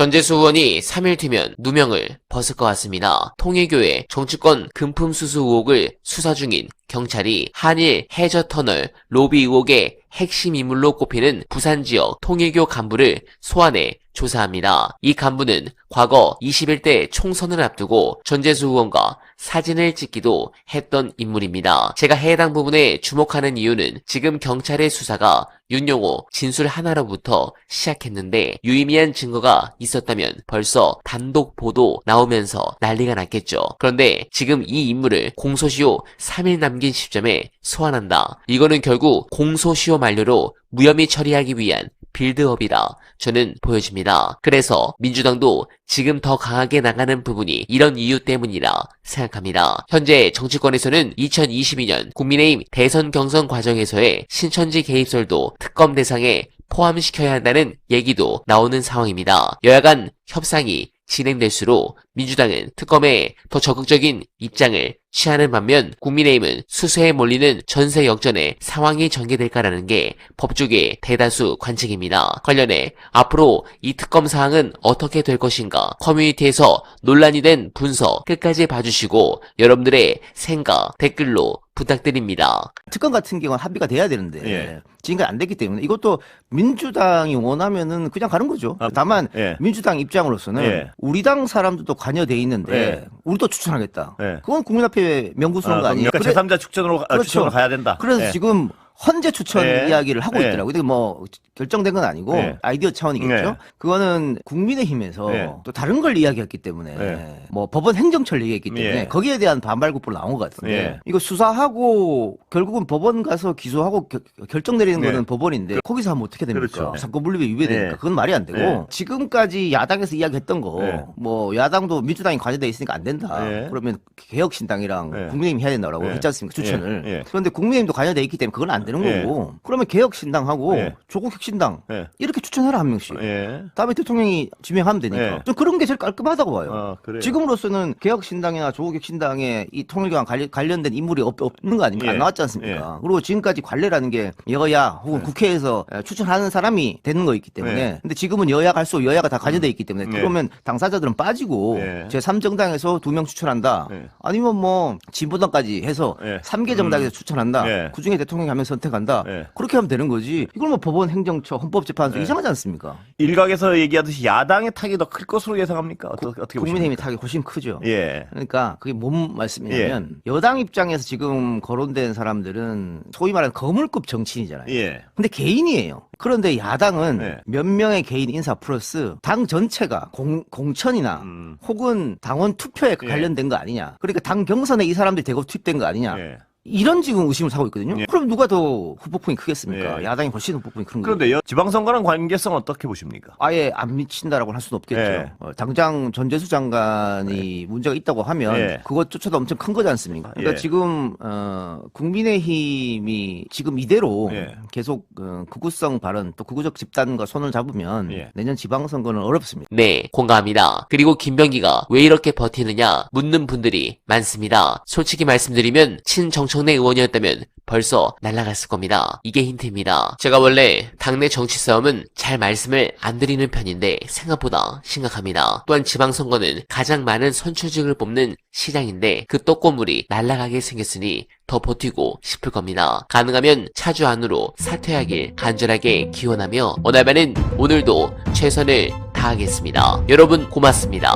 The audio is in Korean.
전재수 의원이 3일 뒤면 누명을 벗을 것 같습니다. 통일교의 정치권 금품 수수 의혹을 수사 중인 경찰이 한일 해저 터널 로비 의혹의 핵심 인물로 꼽히는 부산 지역 통일교 간부를 소환해 조사합니다. 이 간부는 과거 21대 총선을 앞두고 전재수 의원과 사진을 찍기도 했던 인물입니다. 제가 해당 부분에 주목하는 이유는 지금 경찰의 수사가 윤용호 진술 하나로부터 시작했는데 유의미한 증거가 있었다면 벌써 단독 보도 나오면서 난리가 났겠죠. 그런데 지금 이 인물을 공소시효 3일 남긴 시점에 소환한다. 이거는 결국 공소시효 만료로 무혐의 처리하기 위한 빌드업이라 저는 보여집니다. 그래서 민주당도 지금 더 강하게 나가는 부분이 이런 이유 때문이라 생각합니다. 현재 정치권에서는 2022년 국민의힘 대선 경선 과정에서의 신천지 개입설도 특검 대상에 포함시켜야 한다는 얘기도 나오는 상황입니다. 여야 간 협상이 진행될수록 민주당은 특검에 더 적극적인 입장을 취하는 반면 국민의힘은 수세에 몰리는 전세 역전의 상황이 전개될까라는 게 법조계의 대다수 관측입니다. 관련해 앞으로 이 특검 사항은 어떻게 될 것인가 커뮤니티에서 논란이 된 분석 끝까지 봐주시고 여러분들의 생각 댓글로 부탁드립니다. 특검 같은 경우는 합의가 돼야 되는데 예. 지금까지 안 됐기 때문에 이것도 민주당이 원하면은 그냥 가는 거죠. 아, 다만 예. 민주당 입장으로서는 예. 우리 당 사람들도 관여돼 있는데 예. 우리도 추천하겠다. 예. 그건 국민 앞에 명구스러운 거 아니에요. 그러니까 그래- 제3자 추천으로 가- 그렇죠. 추천으로 가야 된다. 그래서 예. 지금 헌재 추천 예. 이야기를 하고 예. 있더라고요. 근데 뭐 결정된 건 아니고 예. 아이디어 차원이겠죠. 예. 그거는 국민의힘에서 예. 또 다른 걸 이야기했기 때문에 예. 뭐 법원 행정처를 얘기했기 때문에 예. 거기에 대한 반발 국보로 나온 것 같은데 예. 이거 수사하고 결국은 법원 가서 기소하고 겨- 결정 내리는 예. 거는 법원인데 거기서 하면 어떻게 됩니까? 그렇죠. 사건 분립에 위배되니까 예. 그건 말이 안 되고 예. 지금까지 야당에서 이야기했던 거 예. 뭐 야당도 민주당이 관여돼 있으니까 안 된다. 예. 그러면 개혁신당이랑 예. 국민의힘이 해야 된다고 예. 했지 않습니까? 추천을. 예. 예. 그런데 국민의힘도 관여돼 있기 때문에 그건 안 되는 예. 거고 그러면 개혁신당하고 예. 조국혁신당 예. 이렇게 추천해라 한 명씩. 예. 다음에 대통령이 지명하면 되니까. 예. 좀 그런 게 제일 깔끔하다고 봐요. 아, 그래요. 지금으로서는 개혁신당이나 조국혁신당에 이 통일교랑 관련- 관련된 인물이 없, 없는 거 아닙니까? 예. 안 나왔지 않습니까? 그리고 지금까지 관례라는 게 여야 혹은 국회에서 추천하는 사람이 되는 거 있기 때문에 예. 근데 지금은 여야 갈수록 여야가 다 관여돼 있기 때문에 예. 그러면 당사자들은 빠지고 예. 제 3정당에서 두 명 추천한다. 예. 아니면 뭐 진보당까지 해서 예. 삼 3개 정당에서 추천한다. 예. 그중에 대통령이 하면 선택한다. 예. 그렇게 하면 되는 거지. 이걸 뭐 법원 행정처 헌법재판소 예. 이상하지 않습니까? 일각에서 얘기하듯이 야당의 타격이 더 클 것으로 예상합니까? 어떻게, 어떻게 국민의힘이 보십니까? 타격이 훨씬 크죠. 예. 그러니까 그게 뭔 말씀이냐면 여당 입장에서 지금 거론된 사람들은 소위 말하는 거물급 정치인이잖아요. 예. 근데 개인이에요. 그런데 야당은 네. 몇 명의 개인 인사 플러스 당 전체가 공, 공천이나 음. 혹은 당원 투표에 예. 관련된 거 아니냐. 그러니까 당 경선에 이 사람들이 대거 투입된 거 아니냐. 예. 이런 지금 의심을 사고 있거든요. 예. 그럼 누가 더 후폭풍이 크겠습니까? 예. 야당이 훨씬 후폭풍이 큰 거예요. 그런데 요 지방선거랑 관계성 어떻게 보십니까? 아예 안 미친다라고 할 수는 없겠죠. 예. 어, 당장 전재수 장관이 문제가 있다고 하면 예. 그것조차도 엄청 큰 거지 않습니까? 그러니까 예. 지금 어, 국민의힘이 지금 이대로 예. 계속 어, 극우성 발언 또 극우적 집단과 손을 잡으면 예. 내년 지방선거는 어렵습니다. 네, 공감합니다. 그리고 김병기가 왜 이렇게 버티느냐 묻는 분들이 많습니다. 솔직히 말씀드리면 친정 청래 의원이었다면 벌써 날아갔을 겁니다. 이게 힌트입니다. 제가 원래 당내 정치 싸움은 잘 말씀을 안 드리는 편인데 생각보다 심각합니다. 또한 지방선거는 가장 많은 선출직을 뽑는 시장인데 그 떡고물이 날아가게 생겼으니 더 버티고 싶을 겁니다. 가능하면 차주 안으로 사퇴하길 간절하게 기원하며 오늘만은 오늘도 최선을 다하겠습니다. 여러분 고맙습니다.